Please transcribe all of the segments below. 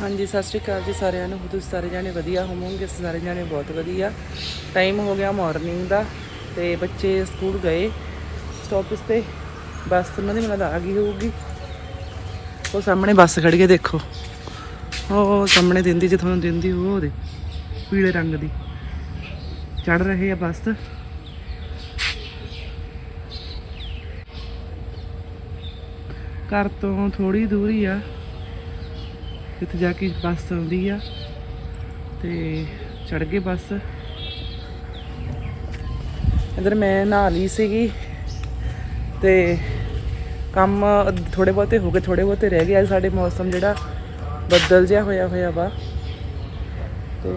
ਹਾਂਜੀ, ਸਤਿ ਸ਼੍ਰੀ ਅਕਾਲ ਜੀ ਸਾਰਿਆਂ ਨੂੰ। ਤੁਸੀਂ ਸਾਰੇ ਜਾਣੇ ਵਧੀਆ ਹੋਵੋਗੇ, ਅਸੀਂ ਸਾਰੇ ਜਾਣੇ ਬਹੁਤ ਵਧੀਆ। ਟਾਈਮ ਹੋ ਗਿਆ ਮਾਰਨਿੰਗ ਦਾ ਤੇ ਬੱਚੇ ਸਕੂਲ ਗਏ। ਸਟਾਪਸ ਤੇ ਬੱਸ ਉਹਨਾਂ ਦੀ ਮੈਨੂੰ ਆ ਗਈ ਹੋਊਗੀ। ਉਹ ਸਾਹਮਣੇ ਬੱਸ ਖੜੀ ਹੈ ਦੇਖੋ। ਉਹ ਸਾਹਮਣੇ ਦਿੰਦੀ ਜੇ ਤੁਹਾਨੂੰ ਦਿੰਦੀ, ਉਹ ਉਹਦੇ ਪੀਲੇ ਰੰਗ ਦੀ। ਚੜ ਰਹੇ ਆ ਬੱਸ। ਘਰ ਤੋਂ ਥੋੜੀ ਦੂਰੀ ਆ। ਜਿੱਥੇ ਜਾ ਕੇ ਬੱਸ ਆਉਂਦੀ ਆ ਤੇ ਚੜ ਗਏ ਬੱਸ। ਇਧਰ ਮੈਂ ਨਹਾ ਲਈ ਸੀਗੀ ਤੇ ਕੰਮ ਥੋੜੇ ਬਹੁਤੇ ਹੋ ਗਏ ਥੋੜੇ ਬਹੁਤੇ ਰਹਿ ਗਏ। ਅੱਜ ਸਾਡੇ ਮੌਸਮ ਜਿਹੜਾ ਬੱਦਲ ਜਿਹਾ ਹੋਇਆ ਹੋਇਆ ਵਾ। ਤੇ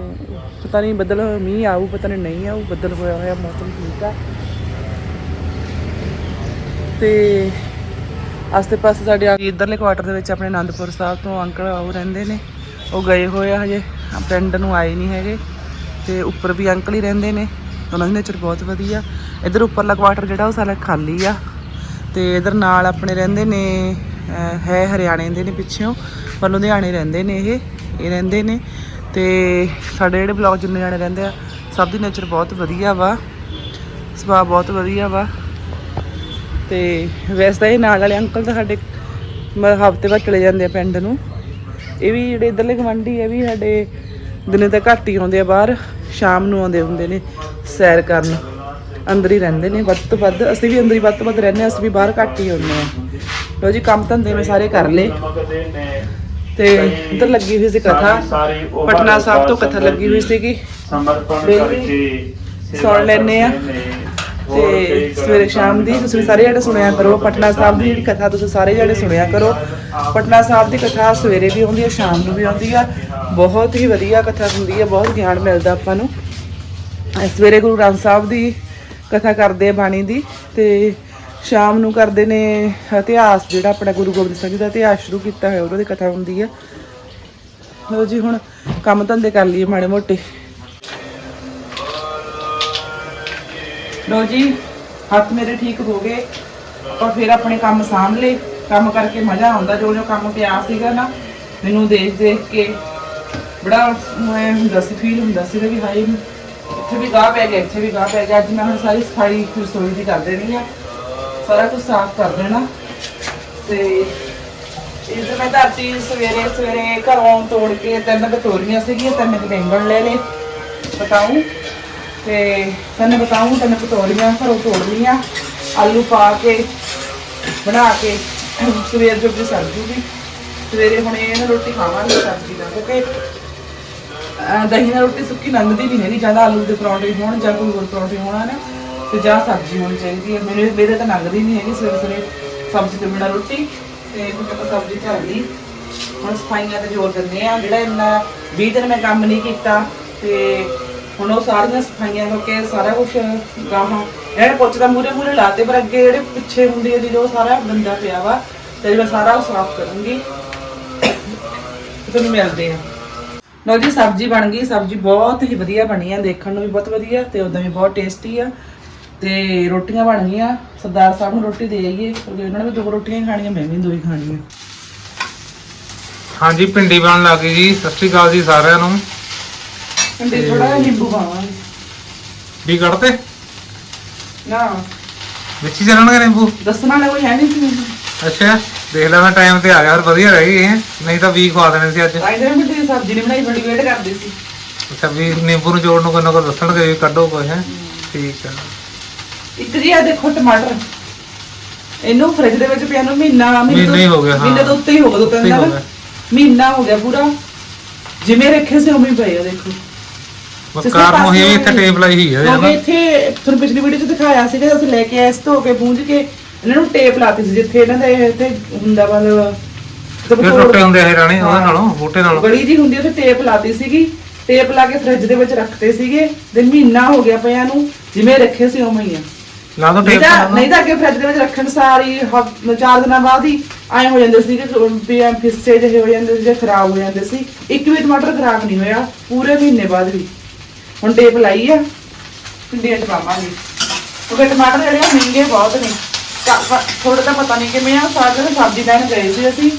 ਪਤਾ ਨਹੀਂ ਬੱਦਲ ਮੀਂਹ ਆਊ, ਪਤਾ ਨਹੀਂ ਨਹੀਂ ਆਊ, ਬੱਦਲ ਹੋਇਆ ਹੋਇਆ ਮੌਸਮ ਠੀਕ ਆ। ਤੇ ਆਸਤੇ ਪਾਸੇ ਸਾਡੇ ਆ- ਇੱਧਰਲੇ ਕੁਆਟਰ ਦੇ ਵਿੱਚ ਆਪਣੇ ਆਨੰਦਪੁਰ ਸਾਹਿਬ ਤੋਂ ਅੰਕਲ ਉਹ ਰਹਿੰਦੇ ਨੇ। ਉਹ ਗਏ ਹੋਏ ਆ ਹਜੇ। ਪਿੰਡ ਨੂੰ ਆਏ ਨਹੀਂ ਹੈਗੇ। ਤੇ ਉੱਪਰ ਵੀ ਅੰਕਲ ਹੀ ਰਹਿੰਦੇ ਨੇ। ਉਹਨਾਂ ਦੀ ਨੇਚਰ ਬਹੁਤ ਵਧੀਆ। ਇੱਧਰ ਉੱਪਰਲਾ ਕੁਆਟਰ ਜਿਹੜਾ ਉਹ ਸਾਰਾ ਖਾਲੀ ਆ। ਤੇ ਇੱਧਰ ਨਾਲ ਆਪਣੇ ਰਹਿੰਦੇ ਨੇ ਹੈ ਹਰਿਆਣੇ ਦੇ ਨੇ ਪਿੱਛੋਂ। ਪਰ ਲੁਧਿਆਣੇ ਰਹਿੰਦੇ ਨੇ ਇਹ। ਇਹ ਰਹਿੰਦੇ ਨੇ। ਤੇ ਸਾਡੇ ਜਿਹੜੇ ਬਲੌਗ ਜਿੰਨੇ ਜਾਣੇ ਰਹਿੰਦੇ ਆ, ਸਭ ਦੀ ਨੇਚਰ ਬਹੁਤ ਵਧੀਆ ਵਾ। ਸੁਭਾਅ ਬਹੁਤ ਵਧੀਆ ਵਾ। ਤੇ ਵੈਸੇ ਤਾਂ ਇਹ ਨਾਲ ਵਾਲੇ ਅੰਕਲ ਤਾਂ ਸਾਡੇ ਹਫ਼ਤੇ ਬਾਅਦ ਚਲੇ ਜਾਂਦੇ ਆ ਪਿੰਡ ਨੂੰ। ਇਹ ਵੀ ਜਿਹੜੇ ਇਧਰਲੇ ਗਵੰਡੀ ਆ ਇਹ ਵੀ ਸਾਡੇ ਦਿਨੇ ਤਾਂ ਘੱਟ ਹੀ ਆਉਂਦੇ ਆ ਬਾਹਰ ਸ਼ਾਮ ਨੂੰ ਆਉਂਦੇ ਹੁੰਦੇ ਨੇ ਸੈਰ ਕਰਨ। ਅੰਦਰ ਹੀ ਰਹਿੰਦੇ ਨੇ ਵੱਧ ਤੋਂ ਵੱਧ। ਅਸੀਂ ਵੀ ਅੰਦਰ ਹੀ ਵੱਧ ਤੋਂ ਵੱਧ ਰਹਿੰਦੇ ਹਾਂ ਅਸੀਂ ਵੀ ਬਾਹਰ ਘੱਟ ਹੀ ਆਉਂਦੇ ਆ। ਲੋ ਜੀ ਕੰਮ ਧੰਦੇ ਮੈਂ ਸਾਰੇ ਕਰ ਲਏ। ਤੇ ਇੱਧਰ ਲੱਗੀ ਹੋਈ ਸੀ ਕਥਾ। ਪਟਨਾ ਸਾਹਿਬ ਤੋਂ ਕਥਾ ਲੱਗੀ ਹੋਈ ਸੀਗੀ। ਸਮਰਪਣ ਕਰਕੇ ਸੁਣ ਲੈਂਦੇ ਆ। ਤੇ ਸਵੇਰੇ ਸ਼ਾਮ ਦੀ ਤੁਸੀਂ ਸਾਰੇ ਜਿਹੜੇ ਸੁਣਿਆ ਕਰੋ ਪਟਨਾ ਸਾਹਿਬ ਦੀ ਜਿਹੜੀ ਕਥਾ ਤੁਸੀਂ ਸਾਰੇ ਜਿਹੜੇ ਸੁਣਿਆ ਕਰੋ ਪਟਨਾ ਸਾਹਿਬ ਦੀ ਕਥਾ ਸਵੇਰੇ ਵੀ ਆਉਂਦੀ ਹੈ ਸ਼ਾਮ ਨੂੰ ਵੀ ਆਉਂਦੀ ਆ ਬਹੁਤ ਹੀ ਵਧੀਆ ਕਥਾ ਹੁੰਦੀ ਹੈ ਬਹੁਤ ਗਿਆਨ ਮਿਲਦਾ ਆਪਾਂ ਨੂੰ। ਸਵੇਰੇ ਗੁਰੂ ਗ੍ਰੰਥ ਸਾਹਿਬ ਦੀ ਕਥਾ ਕਰਦੇ ਆ ਬਾਣੀ ਦੀ ਤੇ ਸ਼ਾਮ ਨੂੰ ਕਰਦੇ ਨੇ ਇਤਿਹਾਸ ਜਿਹੜਾ ਆਪਣਾ ਗੁਰੂ ਗੋਬਿੰਦ ਸਿੰਘ ਜੀ ਦਾ ਇਤਿਹਾਸ ਸ਼ੁਰੂ ਕੀਤਾ ਹੋਇਆ ਉਹਦੀ ਕਥਾ ਹੁੰਦੀ ਆ ਲਓ ਜੀ ਹੁਣ ਕੰਮ ਧੰਦੇ ਕਰ ਲਈਏ ਮਾੜੇ ਮੋਟੇ। ਲੋ ਜੀ, ਹੱਥ ਮੇਰੇ ਠੀਕ ਹੋ ਗਏ। ਆਪਾਂ ਫਿਰ ਆਪਣੇ ਕੰਮ ਸਾਂਭ ਲਏ। ਕੰਮ ਕਰਕੇ ਮਜ਼ਾ ਆਉਂਦਾ, ਜੋ ਜੋ ਕੰਮ ਪਿਆ ਸੀਗਾ ਨਾ, ਮੈਨੂੰ ਦੇਖ ਦੇਖ ਕੇ ਬੜਾ ਮੈਂ ਹੁੰਦਾ ਸੀ ਫੀਲ ਹੁੰਦਾ ਸੀ ਵੀ ਹਾਈ ਇੱਥੇ ਵੀ ਗਾਹ ਪੈ ਗਿਆ, ਇੱਥੇ ਵੀ ਗਾਹ ਪੈ ਗਿਆ। ਅੱਜ ਮੈਂ ਹੁਣ ਸਾਰੀ ਸਫ਼ਾਈ ਰਸੋਈ ਦੀ ਕਰ ਦੇਣੀ ਆ। ਸਾਰਾ ਕੁਝ ਸਾਫ਼ ਕਰ ਦੇਣਾ। ਤੇ ਇਸ ਮੈਂ ਧਰਤੀ ਸਵੇਰੇ ਸਵੇਰੇ ਘਰੋਂ ਤੋੜ ਕੇ ਤਿੰਨ ਕਟੋਰੀਆਂ ਸੀਗੀਆਂ, ਤਿੰਨ ਕੁ ਲੈ ਲਏ। ਬਤਾਉਂ ਤੇ ਤੈਨੂੰ ਬਤਾਉਂ ਤੈਨੂੰ ਪਤੋਲੀਆਂ ਘਰੋਂ ਤੋੜ ਲਈਆਂ ਆਲੂ ਪਾ ਕੇ, ਬਣਾ ਕੇ ਸਵੇਰ ਜੋਗੀ ਸਬਜ਼ੀ ਦੀ ਸਵੇਰੇ ਹੁਣ ਇਹ ਨਾ ਰੋਟੀ ਖਾਵਾਂਗੇ ਸਬਜ਼ੀ ਨਾਲ ਕਿਉਂਕਿ ਦਹੀਂ ਨਾਲ ਰੋਟੀ ਸੁੱਕੀ ਲੰਘਦੀ ਨਹੀਂ ਹੈਗੀ ਜ਼ਿਆਦਾ ਆਲੂ ਦੇ ਪਰੌਂਠੇ ਹੋਣ, ਜਾਂ ਕੋਈ ਹੋਰ ਪਰੌਂਠੇ ਹੋਣਾ ਨਾ ਤੇ ਜਾਂ ਸਬਜ਼ੀ ਹੋਣੀ ਚਾਹੀਦੀ ਹੈ। ਮੇਰੇ ਮੇਰੇ ਤਾਂ ਲੰਘਦੀ ਨਹੀਂ ਹੈਗੀ ਸਵੇਰੇ ਸਵੇਰੇ ਸਬਜ਼ੀ ਤੋਂ ਬਿਨਾਂ ਰੋਟੀ, ਤੇ ਹੁਣ ਆਪਾਂ ਸਬਜ਼ੀ ਧਰ ਲਈ ਹੁਣ ਸਫਾਈਆਂ ਤੇ ਜ਼ੋਰ ਦਿੰਦੇ ਆ ਜਿਹੜਾ ਇੰਨਾ 20 ਦਿਨ ਮੈਂ ਕੰਮ ਨਹੀਂ ਕੀਤਾ, ਤੇ ਹੁਣ ਉਹ ਸਾਰੀਆਂ ਸਫਾਈਆਂ ਕਰਕੇ ਸਾਰਾ ਕੁਝ ਗਾਹਾਂ। ਇਹਨੇ ਪੁੱਛਦਾ ਮੂਰੇ ਮੂਰੇ ਲਾਤੇ, ਪਰ ਅੱਗੇ ਜਿਹੜੇ ਪਿੱਛੇ ਹੁੰਦੀ ਹੈ ਜੋ ਸਾਰਾ ਗੰਦਾ ਪਿਆ ਵਾ, ਤੇ ਮੈਂ ਸਾਰਾ ਉਹ ਸਾਫ਼ ਕਰੂੰਗੀ ਤੁਹਾਨੂੰ ਮਿਲਦੇ ਆ। ਲਓ ਜੀ, ਸਬਜ਼ੀ ਬਣ ਗਈ। ਸਬਜ਼ੀ ਬਹੁਤ ਹੀ ਵਧੀਆ ਬਣੀ ਆ, ਦੇਖਣ ਨੂੰ ਵੀ ਬਹੁਤ ਵਧੀਆ ਤੇ ਉਦਾਂ ਵੀ ਬਹੁਤ ਟੇਸਟੀ ਆ। ਤੇ ਰੋਟੀਆਂ ਬਣ ਗਈਆਂ। ਸਰਦਾਰ ਸਾਹਿਬ ਨੂੰ ਰੋਟੀ ਦੇ ਆਈਏ, ਕਿਉਂਕਿ ਉਹਨਾਂ ਨੇ ਵੀ ਦੋ ਰੋਟੀਆਂ ਖਾਣੀਆਂ, ਮੈਂ ਵੀ ਦੋ ਹੀ ਖਾਣੀਆਂ। ਹਾਂਜੀ, ਪਿੰਡੀ ਬਣ ਲੱਗ ਗਈ ਜੀ। ਸਤਿ ਸ਼੍ਰੀ ਅਕਾਲ ਜੀ ਸਾਰਿਆਂ ਨੂੰ। ਅੰਡੇ ਥੋੜਾ ਜਿਹਾ ਨਿੰਬੂ ਪਾਵਾਂਗੇ। ਵੀ ਕੱਢਤੇ? ਨਾ। ਵਿੱਚ ਹੀ ਚੱਲਣਗੇ ਨਿੰਬੂ? ਦੱਸਣ ਵਾਲਾ ਕੋਈ ਹੈ ਨਹੀਂ ਸੀ ਅੱਛਾ ਦੇਖ ਲੈ ਮੈਂ ਟਾਈਮ ਤੇ ਆ ਗਿਆ ਫਿਰ ਵਧੀਆ ਰਹਿ ਗਈ ਇਹ। ਨਹੀਂ ਤਾਂ ਵੀ ਖਵਾ ਦੇਣੇ ਸੀ ਅੱਜ। ਆਇਦੇ ਮੈਂ ਤੇ ਸਬਜ਼ੀ ਨਹੀਂ ਬਣਾਈ ਬੜੀ ਵੇਟ ਕਰਦੇ ਸੀ। ਅੱਛਾ ਵੀ ਨਿੰਬੂ ਨੂੰ ਜੋੜਨ ਨੂੰ ਕੋਈ ਨਾ ਕੋਈ ਦੱਸਣਗੇ ਵੀ ਕੱਢੋ ਕੋਈ ਹੈ। ਠੀਕ ਹੈ ਇੱਕ ਜੀ ਆ ਦੇਖੋ ਟਮਾਟਰ। ਇਹਨੂੰ ਫ੍ਰਿਜ ਦੇ ਵਿੱਚ ਪਿਆ ਨੂੰ ਮਹੀਨਾ ਮਹੀਨਾ ਹੀ ਹੋ ਗਿਆ, ਹਾਂ। ਮਹੀਨੇ ਤੋਂ ਉੱਤੇ ਹੀ ਹੋ ਗਿਆ ਦੋ ਤਿੰਨ ਹੋ ਦਿਨ ਗਿਆ। ਮਹੀਨਾ ਹੋ ਗਿਆ ਪੂਰਾ। ਜਿਵੇਂ ਰੱਖੇ ਸੀ ਉਵੇਂ ਹੀ ਪਏ ਆ ਦੇਖੋ। ਬਸ ਕਿਸੇ ਕਾਰ ਨੂੰ ਹੀ ਪਾਸੇ ਇੱਥੇ ਟੇਪ ਲਾਈ ਹੀ ਹੈ ਕਿਉਂਕਿ ਇੱਥੇ ਤੁਹਾਨੂੰ ਪਿਛਲੀ ਵੀਡੀਓ 'ਚ ਦਿਖਾਇਆ ਸੀਗਾ ਅਸੀਂ ਲੈ ਕੇ ਆਏ ਇਸ ਧੋ ਕੇ ਪੂੰਝ ਕੇ ਇਹਨਾਂ ਨੂੰ ਟੇਪ ਲਾਤੀ ਸੀ ਜਿੱਥੇ ਇਹਨਾਂ ਦੇ ਇੱਥੇ ਹੁੰਦਾ ਮਤਲਬ ਤੋੜ- ਟੁੱਟੇ ਹੁੰਦੇ ਇਹ ਰਾਣੇ ਉਹਦੇ। ਨਾਲੋਂ ਬੂਟੇ ਨਾਲੋਂ। ਗਲੀ ਜੀ ਹੁੰਦੀ ਉੱਥੇ ਟੇਪ ਲਾਤੀ ਸੀਗੀ। ਟੇਪ ਲਾ ਕੇ ਫ੍ਰਿਜ ਦੇ ਵਿੱਚ ਰੱਖਤੇ ਸੀਗੇ ਤੇ ਮਹੀਨਾ ਹੋ ਗਿਆ ਪਿਆ ਨੂੰ ਜਿਵੇਂ ਰੱਖੇ ਸੀ ਉਵੇਂ ਹੀ ਆ। ਲਾ ਦੋ ਨਹੀਂ ਟੇਪ ਤਾਂ ਨਹੀਂ ਤਾਂ ਅੱਗੇ ਫ੍ਰਿਜ ਦੇ ਵਿੱਚ ਰੱਖਣ ਸਾਰੀ ਚਾਰ ਦਿਨਾਂ ਬਾਅਦ ਹੀ ਆਏ ਹੋ ਜਾਂਦੇ ਸੀ ਕਿ ਐਂ ਫਿੱਸੇ ਜਿਹੇ ਹੋ ਜਾਂਦੇ ਸੀ ਜਾਂ ਖਰਾਬ ਹੋ ਜਾਂਦੇ ਸੀ। ਇੱਕ ਵੀ ਟਮਾਟਰ ਖਰਾਬ ਨਹੀਂ ਹੋਇਆ ਪੂਰੇ ਮਹੀਨੇ ਬਾਅਦ ਵੀ। ਹੁਣ ਟੇਪ ਲਾਈ ਆ ਪਿੰਡੀਆਂ ਚ ਪਾਵਾਂਗੇ। ਕਿਉਂਕਿ ਟਮਾਟਰ ਜਿਹੜੇ ਆ ਮਹਿੰਗੇ ਬਹੁਤ ਨੇ। ਥੋੜਾ ਤਾਂ ਪਤਾ ਨਹੀਂ ਕਿਵੇਂ ਆ, ਸਾਰੇ ਦਿਨ ਸਬਜ਼ੀ ਲੈਣ ਗਏ ਸੀ ਅਸੀਂ।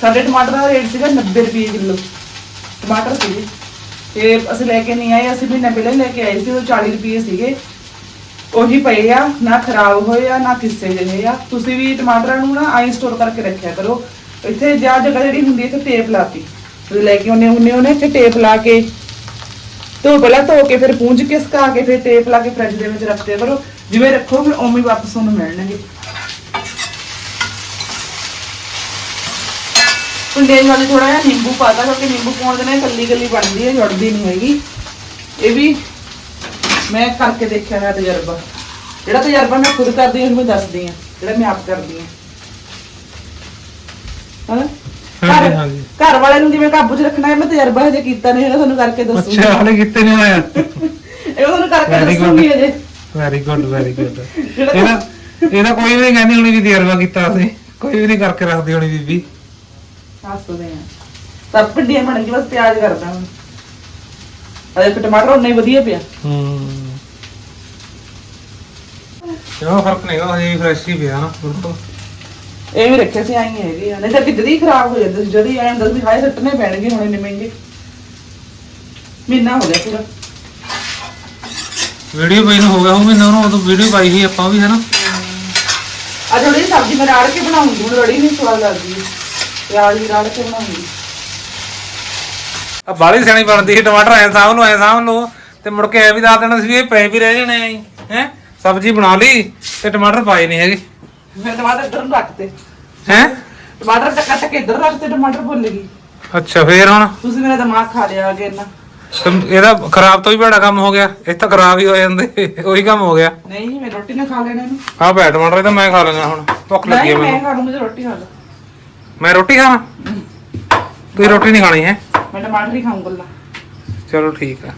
ਸਾਡੇ ਟਮਾਟਰ ਦਾ ਰੇਟ ਸੀਗਾ 90 ਰੁਪਏ ਕਿਲੋ। ਟਮਾਟਰ ਸੀਗੇ। ਤੇ ਅਸੀਂ ਲੈ ਕੇ ਨਹੀਂ ਆਏ, ਅਸੀਂ ਮਹੀਨਾ ਪਹਿਲਾਂ ਲੈ ਕੇ ਆਏ ਸੀ, ਉਹ 40 ਰੁਪਏ ਸੀਗੇ। ਉਹੀ ਪਏ ਆ, ਨਾ ਖਰਾਬ ਹੋਏ ਆ, ਨਾ ਕਿਸੇ ਜਿਹੇ ਆ। ਤੁਸੀਂ ਵੀ ਟਮਾਟਰਾਂ ਨੂੰ ਨਾ ਆਈ ਸਟੋਰ ਕਰਕੇ ਰੱਖਿਆ ਕਰੋ। ਇੱਥੇ ਜਾਂ ਜਗ੍ਹਾ ਜਿਹੜੀ ਹੁੰਦੀ ਇੱਥੇ ਟੇਪ ਲਾਤੀ। ਲੈ ਕੇ ਉਹਨੇ ਉਹਨੇ ਉਹਨੇ ਤੇ ਟੇਪ ਲਾ ਕੇ। ਧੋ ਪਹਿਲਾਂ ਧੋ ਕੇ ਫਿਰ ਪੂੰਝ ਕੇ ਸੁਕਾ ਕੇ ਫਿਰ ਟੇਪ ਲਾ ਕੇ ਫ੍ਰਿਜ ਦੇ ਵਿੱਚ ਰੱਖਦੇ ਕਰੋ। ਜਿਵੇਂ ਰੱਖੋਗੇ ਉਵੇਂ ਹੀ ਵਾਪਸ ਤੁਹਾਨੂੰ ਮਿਲਣਗੇ ਕੁੰਡੇ ਵਾਲੇ ਥੋੜਾ ਜਿਹਾ ਨਿੰਬੂ ਪਾਤਾ ਕਿਉਂਕਿ ਨਿੰਬੂ ਪਾਉਣ ਦੇ ਨਾਲ ਕੱਲੀ ਕੱਲੀ ਬਣਦੀ ਹੈ ਜੁੜਦੀ ਨਹੀਂ ਹੈਗੀ। ਇਹ ਵੀ ਮੈਂ ਕਰਕੇ ਦੇਖਿਆ ਹੈ ਤਜਰਬਾ। ਜਿਹੜਾ ਤਜਰਬਾ ਮੈਂ ਖੁਦ ਕਰਦੀ ਹਾਂ ਉਹਨੂੰ ਦੱਸਦੀ ਹਾਂ ਜਿਹੜਾ ਮੈਂ ਆਪ ਕਰਦੀ ਹਾਂ। ਹਾਂ? ਹਾਂਜੀ, ਘਰ ਵਾਲੇ ਨੂੰ ਕਿਵੇਂ ਕਾਬੂ 'ਚ ਰੱਖਣਾ ਹੈ ਮੈਂ ਤਜਰਬਾ ਹਜੇ ਕੀਤਾ ਨਹੀਂ ਹੈਗਾ ਤੁਹਾਨੂੰ ਕਰਕੇ ਦੱਸੂਗੀ ਅੱਛਾ ਹਲੇ ਕਿਤੇ ਨਹੀਂ ਆਇਆ ਇਹ ਤੁਹਾਨੂੰ ਕਰਕੇ Very good. ਦੱਸੂਗੀ ਹਜੇ। ਵੈਰੀ ਗੁੱਡ ਵੈਰੀ ਗੁੱਡ ਇਹਦਾ ਇਹਦਾ ਕੋਈ ਵੀ ਨਹੀਂ ਕਹਿੰਦੀ ਹੁਣੀ ਵੀ ਤਜਰਬਾ ਕੀਤਾ ਅਸੀਂ ਕੋਈ ਵੀ ਨਹੀਂ ਕਰਕੇ ਰੱਖਦੀ ਹੋਣੀ ਬੀਬੀ। ਹੱਸਦੇ ਆ ਤਾਂ ਭਿੰਡੀਆਂ ਬਣ ਗਈ ਬਸ ਪਿਆਜ਼ ਕਰਦਾ ਹੁਣ। ਅਜੇ ਫਿਰ ਟਮਾਟਰ ਉਨਾ ਹੀ ਵਧੀਆ ਪਿਆ। ਹੂੰ। ਇਹਦਾ ਫ਼ਰਕ ਨਹੀਂ ਹੈਗਾ ਹਜੇ ਫਰੈਸ਼ ਹੀ ਪਿਆ ਨਾ ਬਿਲਕੁਲ। ਇਹ ਵੀ ਰੱਖੇ ਸੀ ਆਈ ਹੈਗੇ ਆ। ਨਹੀਂ ਤਾਂ ਕਿੱਦਰੀ ਖਰਾਬ ਹੋ ਜਾਂਦੇ ਸੀ ਜਦੀ ਆਏ ਹੁੰਦਾ ਸੀ ਹਾਏ ਸੱਟਨੇ ਪੈਣਗੇ ਹੁਣ ਇੰਨੇ ਮਹਿੰਗੇ। ਮਹੀਨਾ ਹੋ ਗਿਆ ਪੂਰਾ। ਵੀਡੀਓ ਪਾਈ ਨੂੰ ਹੋ ਗਿਆ ਉਹ ਮਹੀਨਾ ਉਹਨੂੰ ਉਦੋਂ ਵੀਡੀਓ ਪਾਈ ਸੀ ਆਪਾਂ ਵੀ ਹੈ ਨਾ ਅੱਜ ਥੋੜੀ ਸਬਜ਼ੀ ਮੈਂ ਰਾੜ ਕੇ ਬਣਾਉਂਗੀ ਹੁਣ ਰੜੀ ਨਹੀਂ ਸਵਾਦ ਲੱਗਦੀ। ਪਿਆਜ਼ ਵੀ ਰਾੜ ਕੇ ਬਣਾਉਂਗੀ। ਆ ਬਾਲੀ ਸਿਆਣੀ ਬਣਦੀ ਸੀ ਟਮਾਟਰ ਐ ਸਾਂਭ ਨੂੰ ਐ ਸਾਂਭ ਨੂੰ ਤੇ ਮੁੜ ਕੇ ਐ ਵੀ ਦੱਸ ਦੇਣਾ ਸੀ ਵੀ ਇਹ ਪਏ ਵੀ ਰਹਿ ਜਾਣੇ ਆ ਹੈ? ਸਬਜ਼ੀ ਬਣਾ ਲਈ ਤੇ ਟਮਾਟਰ ਪਾਏ ਨਹੀਂ ਹੈਗੇ। ਫਿਰ ਟਮਾਟਰ ਇੱਧਰ ਨੂੰ ਰੱਖਤੇ ਹੈ? ਟਮਾਟਰ ਕੱਟ ਕੱਟ ਕੇ ਇੱਧਰ ਰੱਖਤੇ ਟਮਾਟਰ ਭੁੱਲ ਗਈ ਅੱਛਾ ਫੇਰ ਹੁਣ? ਤੁਸੀਂ ਮੇਰਾ ਦਿਮਾਗ ਖਾ ਲਿਆ ਅਗੇ ਨਾ ਤੇ ਇਹਦਾ ਖਰਾਬ ਤੋਂ ਵੀ ਬੜਾ ਕੰਮ ਹੋ ਗਿਆ। ਇਹ ਤਾਂ ਖਰਾਬ ਹੀ ਹੋ ਜਾਂਦੇ ਉਹੀ ਕੰਮ ਹੋ ਗਿਆ। ਨਹੀਂ ਮੈਂ ਰੋਟੀ ਨਾ ਖਾ ਲੈਣਾ ਇਹਨੂੰ। ਆਹ ਬੈ ਟਮਾਟਰ ਇਹ ਤਾਂ ਮੈਂ ਖਾ ਲੈਣਾ ਹੁਣ। ਭੁੱਖ ਲੱਗੀ ਨਹੀਂ ਹੈ ਮੈਂ ਮੈਨੂੰ। ਖਾ ਰੋਟੀ ਖਾ ਲਾ। ਮੈਂ ਰੋਟੀ ਖਾਣਾ ਤੁਸੀਂ ਰੋਟੀ ਨਹੀਂ ਖਾਣੀ ਹੈ? ਮੈਂ ਟਮਾਟਰ ਹੀ ਖਾਊਂਗਾ ਲਾ ਚਲੋ ਠੀਕ ਆ।